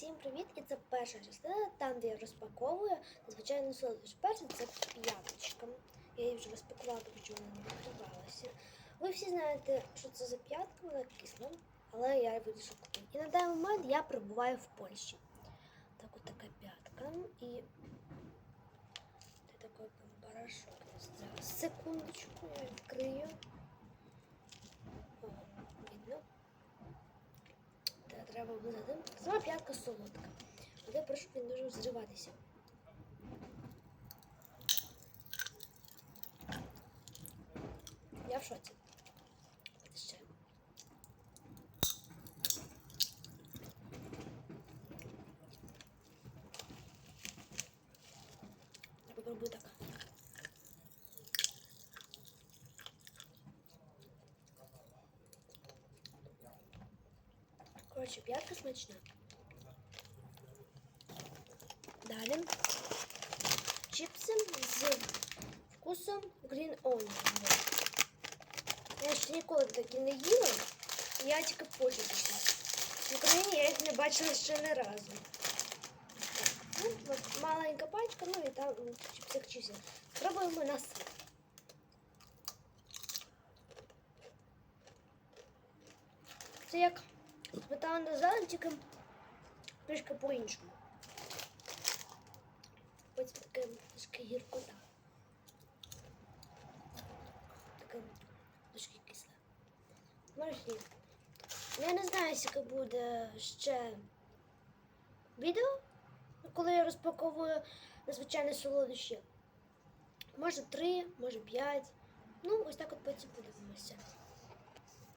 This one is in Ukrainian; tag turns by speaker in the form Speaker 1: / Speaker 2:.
Speaker 1: Всім привіт! І це перша частина, там де я розпаковую надзвичайно солодощ. Перше це п'яточка. Я її вже розпакувала, тому що вона не відкривалася. Ви всі знаєте, що це за п'ятка, вона кисла, але я її вирішив купити. І на даний момент я перебуваю в Польщі. Так от така п'ятка. І це такий барашок. Секундочку, я відкрию. Треба вилити. Сама п'ятка солодка. Але прошу він дуже взриватися. Я в шоці. Ще. Я так. Коротше, п'ятка смачна. Далі. Чіпси з вкусом Green Onion. Я ще ніколи такі не їла. Я тільки Польщі пішла. В Україні я їх не бачила ще не разу. Ну, маленька пачка, ну і там чіпсик чіпсів. Пробуємо на сир. Це як сметана зелень, тільки трішки по-іншому. Ось таке трішки гіркота. Таке трішки кисле. Смачні. Я не знаю, скільки буде ще відео, коли я розпаковую надзвичайні солодощі. Може три, може п'ять. Ну, ось так от потім подивимося.